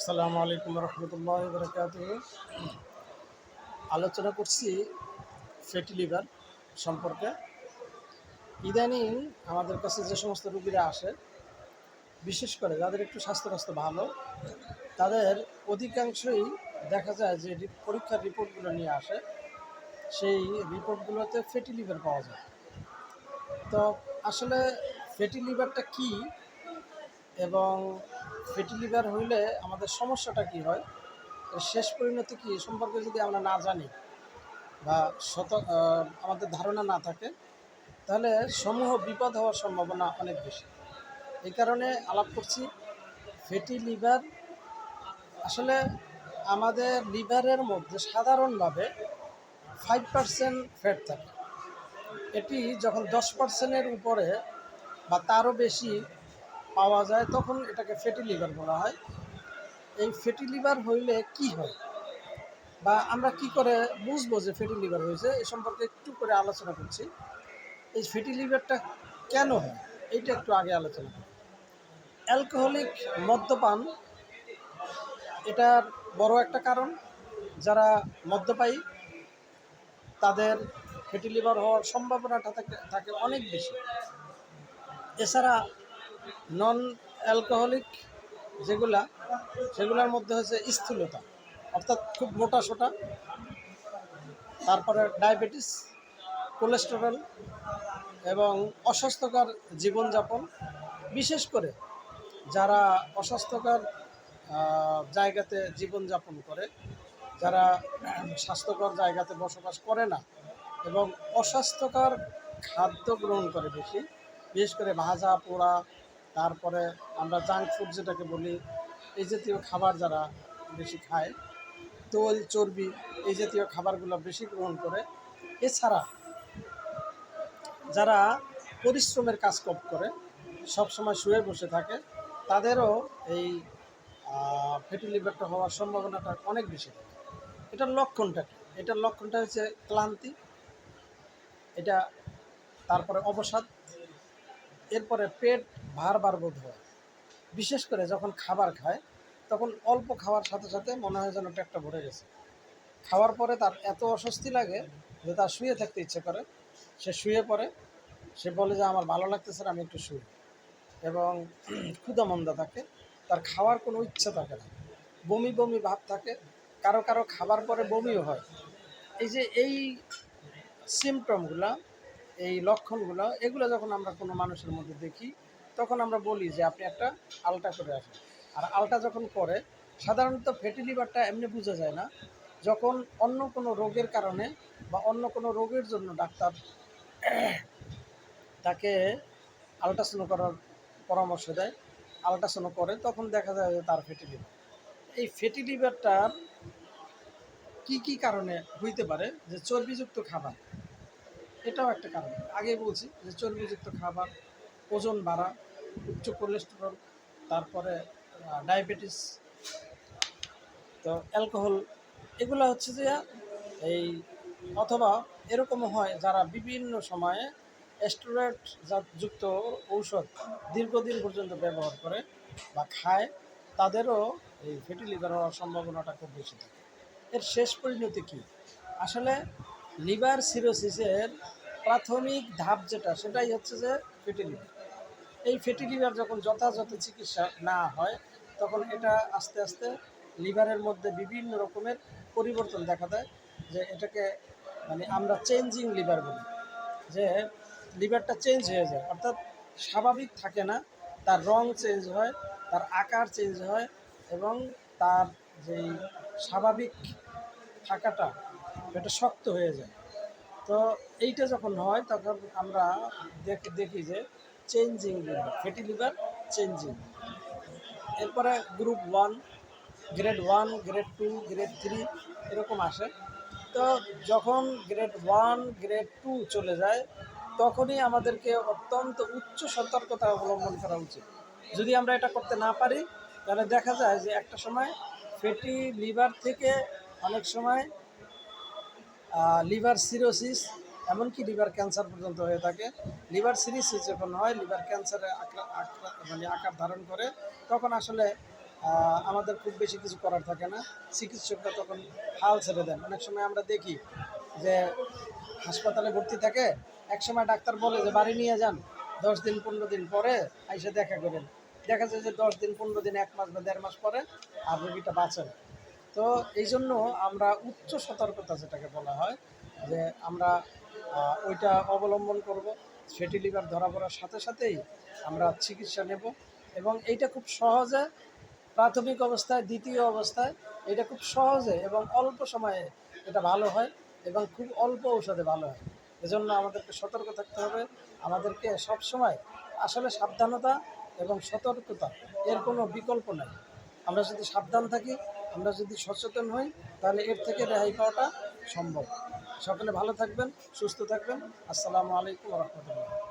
আসসালামু আলাইকুম রহমতুল্লাহ বরকাত আলোচনা করছি ফ্যাটি লিভার সম্পর্কে। ইদানিং আমাদের কাছে যে সমস্ত রুগীরা আসে, বিশেষ করে যাদের একটু স্বাস্থ্য স্বাস্থ্য ভালো, তাদের অধিকাংশই দেখা যায় যে পরীক্ষার রিপোর্টগুলো নিয়ে আসে। সেই রিপোর্টগুলোতে ফ্যাটি লিভার পাওয়া যায়। তো আসলে ফ্যাটি লিভারটা কী এবং ফ্যাটি লিভার হইলে আমাদের সমস্যাটা কি হয়? এর শেষ পরিণতি কি সম্পর্কে যদি আমরা না জানি বা শত আমাদের ধারণা না থাকে, তাহলে সমূহ বিপদ হওয়ার সম্ভাবনা অনেক বেশি। এই কারণে আলাপ করছি ফ্যাটি লিভার আসলে আমাদের লিভারের মধ্যে সাধারণভাবে ফাইভ পার্সেন্ট ফ্যাট থাকে। এটি যখন দশ পার্সেন্টের উপরে বা তারও বেশি পাওয়া যায়, তখন এটাকে ফ্যাটি লিভার বলা হয়। এই ফ্যাটি লিভার হইলে কি হয়? বা আমরা কি করে বুঝব যে ফ্যাটি লিভার হয়েছে? এ সম্পর্কে একটু করে আলোচনা করছি। এই ফ্যাটি লিভারটা কেন হয়? এইটা একটু আগে আলোচনা করি। অ্যালকোহলিক মদ্যপান, এটার বড় একটা কারণ। যারা মদ্যপায়ী, তাদের ফ্যাটি লিভার হওয়ার সম্ভাবনাটা থাকে থাকে অনেক বেশি। এছাড়া নন অ্যালকোহলিক যেগুলা, সেগুলোর মধ্যে হচ্ছে স্থূলতা, অর্থাৎ খুব মোটা সোটা। তারপরে ডায়াবেটিস কোলেস্টেরল এবং অস্বাস্থ্যকর জীবনযাপন। বিশেষ করে যারা অস্বাস্থ্যকর জায়গাতে জীবনযাপন করে, যারা স্বাস্থ্যকর জায়গাতে বসবাস করে না এবং অস্বাস্থ্যকর খাদ্য গ্রহণ করে বেশি, বিশেষ করে ভাজা, পোড়া তারপরে আমরা জাঙ্ক ফুড যেটাকে বলি, এই জাতীয় খাবার যারা বেশি খায় তোল চর্বি, এই জাতীয় খাবারগুলো বেশি গ্রহণ করে। এছাড়া যারা পরিশ্রমের কাজ কম করে সব সময় শুয়ে বসে থাকে, তাদেরও এই ফ্যাটি লিভারটা হওয়ার সম্ভাবনাটা অনেক বেশি থাকে। এটার লক্ষণটা কি? এটার লক্ষণটা হচ্ছে ক্লান্তি, এটা তারপরে অবসাদ এরপরে পেট ভার বোধ হয়। বিশেষ করে যখন খাবার খায়, তখন অল্প খাওয়ার সাথে সাথে মনে হয় যেন পেটটা ভরে গেছে। খাওয়ার পরে তার এত অস্বস্তি লাগে যে তার শুয়ে থাকতে ইচ্ছে করে। সে শুয়ে পড়ে, সে বলে যে, আমার ভালো লাগতেছে আমি একটু শুই। এবং ক্ষুদা মন্দা থাকে, তার খাওয়ার কোনো ইচ্ছা থাকে না। বমি বমি ভাব থাকে, কারও কারও খাবার পরে বমিও হয়। এই যে, এই সিমটমগুলা এই লক্ষণগুলো, এগুলো যখন আমরা কোনো মানুষের মধ্যে দেখি, তখন আমরা বলি যে আপনি একটা আলটা করে আসেন আর আলটা যখন করে, সাধারণত ফ্যাটি লিভারটা এমনি বোঝা যায় না। যখন অন্য কোনো রোগের কারণে বা অন্য কোনো রোগের জন্য ডাক্তার তাকে আলট্রাসাউন্ড করার পরামর্শ দেয় আলট্রাসাউন্ড করে, তখন দেখা যায় যে তার ফ্যাটি লিভার এই ফ্যাটি লিভারটার কি কি কারণে হইতে পারে যে চর্বিযুক্ত খাবার? এটাও একটা কারণ। আগে বলছি যে চর্বিযুক্ত খাবার, ওজন বাড়া, উচ্চ কোলেস্টেরল তারপরে ডায়াবেটিস তো অ্যালকোহল এগুলো হচ্ছে যে এই অথবা এরকমও হয় যারা বিভিন্ন সময়ে স্টেরয়েড যুক্ত ঔষধ দীর্ঘদিন পর্যন্ত ব্যবহার করে বা খায়, তাদেরও এই ফ্যাটি লিভার হওয়ার সম্ভাবনাটা খুব বেশি থাকে। এর শেষ পরিণতি কী? আসলে লিভার সিরোসিসের প্রাথমিক ধাপ যেটা, সেটাই হচ্ছে যে ফ্যাটি লিভার এই ফ্যাটি লিভার যখন যথাযথ চিকিৎসা না হয়, তখন এটা আস্তে আস্তে লিভারের মধ্যে বিভিন্ন রকমের পরিবর্তন দেখা দেয় যে এটাকে মানে আমরা চেঞ্জিং লিভার বলি, যে লিভারটা চেঞ্জ হয়ে যায়। অর্থাৎ স্বাভাবিক থাকে না, তার রং চেঞ্জ হয়, তার আকার চেঞ্জ হয় এবং তার যেই স্বাভাবিক থাকাটা এটা শক্ত হয়ে যায়। তো এইটা যখন হয়, তখন আমরা দেখি যে changing liver fatty liver changing এরপরে group one grade one grade two grade three এরকম আসে। তো যখন গ্রেড ওয়ান গ্রেড টু চলে যায়, তখনই আমাদেরকে অত্যন্ত উচ্চ সতর্কতা অবলম্বন করা উচিত। যদি আমরা এটা করতে না পারি, তাহলে দেখা যায় যে একটা সময় ফ্যাটি লিভার থেকে অনেক সময় লিভার সিরোসিস, এমনকি লিভার ক্যান্সার পর্যন্ত হয়ে থাকে। লিভার সিরিসিস যখন হয়, লিভার ক্যান্সারে মানে আকার ধারণ করে, তখন আসলে আমাদের খুব বেশি কিছু করার থাকে না। চিকিৎসকরা তখন হাল ছেড়ে দেন। অনেক সময় আমরা দেখি যে, হাসপাতালে ভর্তি থাকে, এক সময় ডাক্তার বলে যে, বাড়ি নিয়ে যান। দশ দিন, পনেরো দিন পরে এসে দেখা করেন। দেখা যায় যে, দশ দিন, পনেরো দিন, এক মাস বা দেড় মাস পরে আর রোগীটা বাঁচে না। তো এই জন্য আমরা উচ্চ সতর্কতা যেটাকে বলা হয়, যে আমরা ওইটা অবলম্বন করব, ফ্যাটি লিভার ধরা পড়ার সাথে সাথেই আমরা চিকিৎসা নেব এবং এইটা খুব সহজে, প্রাথমিক অবস্থায়, দ্বিতীয় অবস্থায় এটা খুব সহজে এবং অল্প সময়ে এটা ভালো হয় এবং খুব অল্প ঔষধে ভালো হয়। এজন্য আমাদেরকে সতর্ক থাকতে হবে। আমাদেরকে সব সময় আসলে সাবধানতা এবং সতর্কতা এর কোনো বিকল্প নাই। আমরা যদি সাবধান থাকি আমরা যদি সচেতন হই, তাহলে এর থেকে রেহাই পাওয়াটা সম্ভব। সকলে ভালো থাকবেন, সুস্থ থাকবেন। আসসালামু আলাইকুম রহমতুল্লাহ।